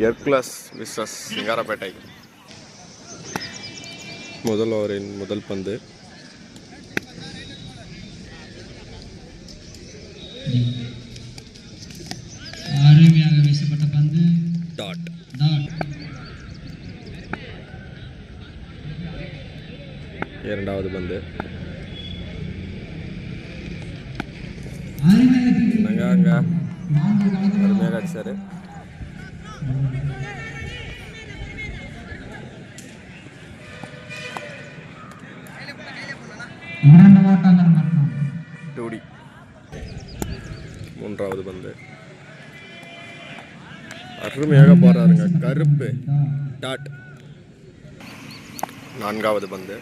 எர்க்லஸ் versus Singarapettai முதல் ஓவரின் முதல் பந்து. அருமையாக வீசப்பட்ட பந்து. டாட் டாட் இரண்டாவது பந்து. நாங்கள் அங்கே அருமையாக அடிச்சார் இரண்டு ஓட்டங்கள் டூடி. மூன்றாவது பந்து. அருமையாக போறாருங்க கருப்பு. டாட். நான்காவது பந்து.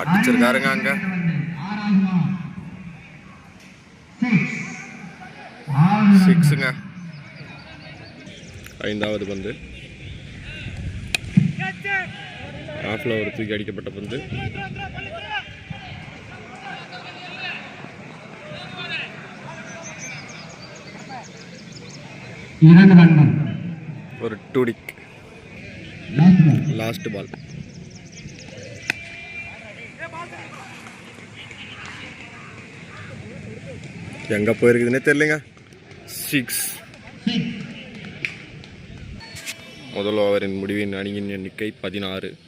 அடிச்சிருக்காருங்க அங்க. சிக்ஸுங்க. ஐந்தாவது பந்து. ஆஃப்ல ஒரு தூக்கி அடிக்கப்பட்ட பந்து. ஒரு டூடிக் லாஸ்ட் பால் எங்க போயிருக்குதுன்னே தெரியலங்க. சிக்ஸ் சிக்ஸ் முதல் ஓவரின் முடிவின் அணியின் எண்ணிக்கை பதினாறு.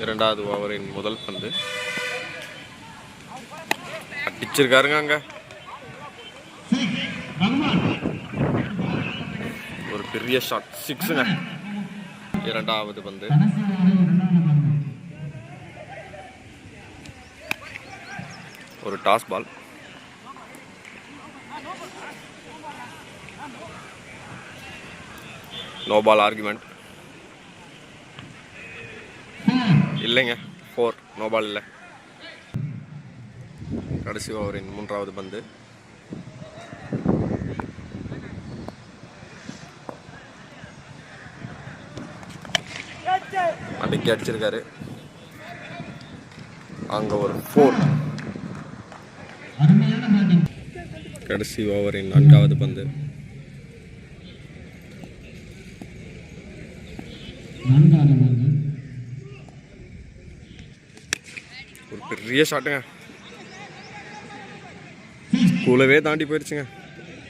இரண்டாவது ஓவரின் முதல் பந்து. அடிச்சிருக்காருங்க அங்க. ஒரு பெரிய ஷாட் சிக்ஸுங்க இரண்டாவது பந்து. ஒரு toss ball no ball argument இல்லைங்க. ஃபோர் நோ பால் இல்லை. கடைசி ஓவரின் மூன்றாவது பந்து. அடிக்கி அடிச்சிருக்காரு. அங்கே ஒரு ஃபோர் கடைசி ஓவரின் நான்காவது பந்து நான்காவது பந்து ஒரு பெரிய ஷாட்டுங்க கூலவே தாண்டி போயிடுச்சுங்க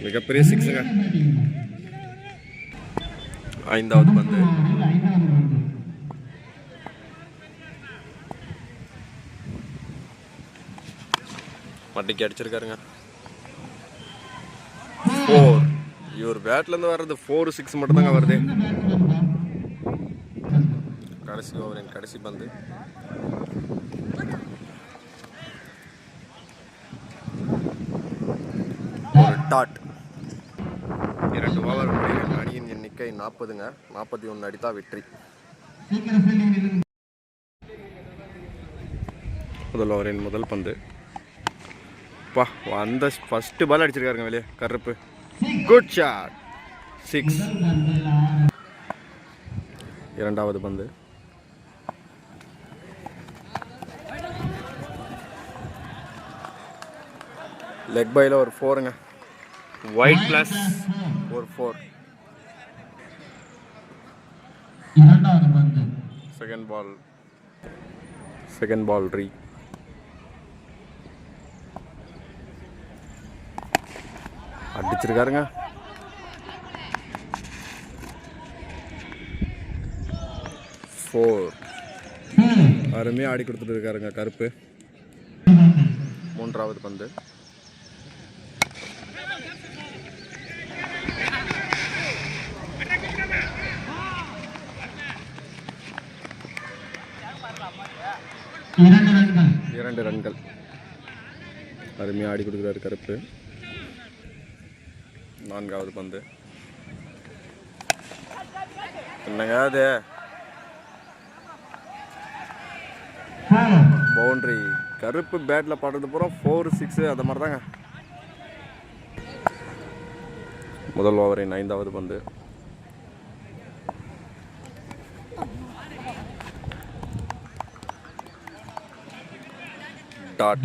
மிகப்பெரிய சிக்ஸுங்க ஐந்தாவது பந்து. ஓவரில் அடிச்சிருக்காருங்க. ஃபோர் இவர் பேட்லேருந்து வர்றது ஃபோர் சிக்ஸ் மட்டும்தாங்க வருது. கடைசி ஓவரின் கடைசி பந்து ஒரு டாட் இரண்டு ஓவர் முடிவில் அணியின் எண்ணிக்கை நாற்பதுங்க. நாற்பத்தி ஒன்று அடித்தா வெற்றி. முதல் ஓவரின் முதல் பந்து. பா அந்த ஃபஸ்ட்டு பால் அடிச்சிருக்காருங்க வெளியே கருப்பு. குட் ஷாட் சிக்ஸ் இரண்டாவது பந்து. லெக் பையில் ஒரு ஃபோருங்க ஒயிட் ப்ளஸ் ஒரு ஃபோர் இரண்டாவது பந்து. செகண்ட் பால் செகண்ட் பால் ரீ அடிச்சிருக்காருங்க. ஃபோர் அருமையாக ஆடி கொடுத்துட்டு இருக்காருங்க கருப்பு. மூன்றாவது பந்து. இரண்டு ரன்கள். இரண்டு ரன்கள். அருமையாக ஆடி கொடுக்குறாரு கருப்பு. நான்காவது பந்து. என்னங்க அது? பவுண்ட்ரி. கருப்பு பேட்டில் பாடுறது பூரா ஃபோர் சிக்ஸு அது மாதிரி தாங்க முதல் ஓவரின் ஐந்தாவது பந்து. டாட்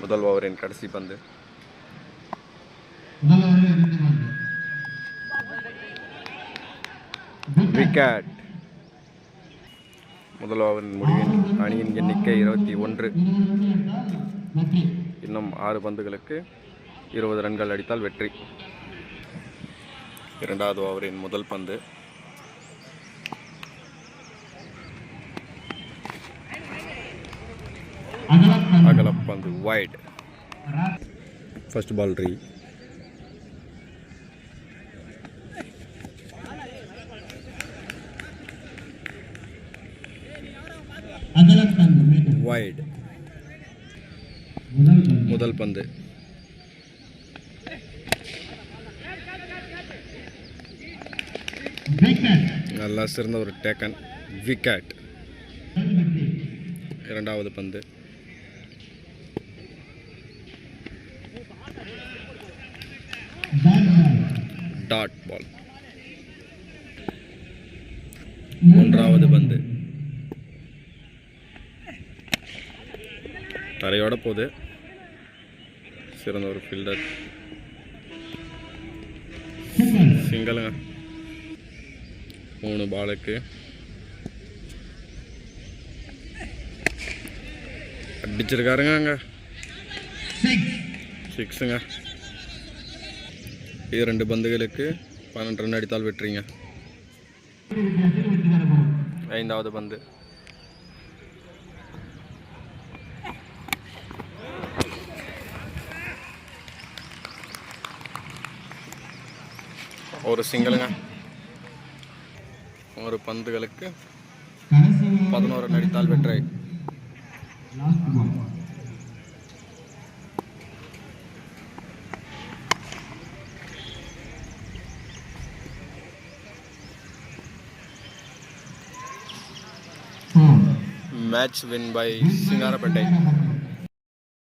முதல் ஓவரின் கடைசி பந்து. விக்கெட். முதல் ஓவரின் முடிவின் அணியின் எண்ணிக்கை இருபத்தி ஒன்று. இன்னும் ஆறு பந்துகளுக்கு இருபது ரன்கள் அடித்தால் வெற்றி. இரண்டாவது ஓவரின் முதல் பந்து. அகலப்பந்து பால் ரீ அகலப்பந்து மீண்டும். வைட் முதல் பந்து. நல்லா சிறந்த ஒரு டேக்கன் விக்கெட் இரண்டாவது பந்து. டாட் பால் மூன்றாவது பந்து. தரையோட போகுது. சிறந்த ஒரு ஃபீல்டர் சிங்கிள் சிங்கிளுங்க. மூணு பாலுக்கு அடிச்சிருக்காருங்க அங்கே. சிக்ஸ் சிக்ஸுங்க இரண்டு பந்துகளுக்கு பன்னெண்டு ரன் அடித்தால் வெற்றிங்க. ஐந்தாவது பந்து. ஒரு சிங்கிளுங்க. ஒரு பந்துகளுக்கு பதினோரு ரன் அடித்தால் வெற்றி. Last ball four match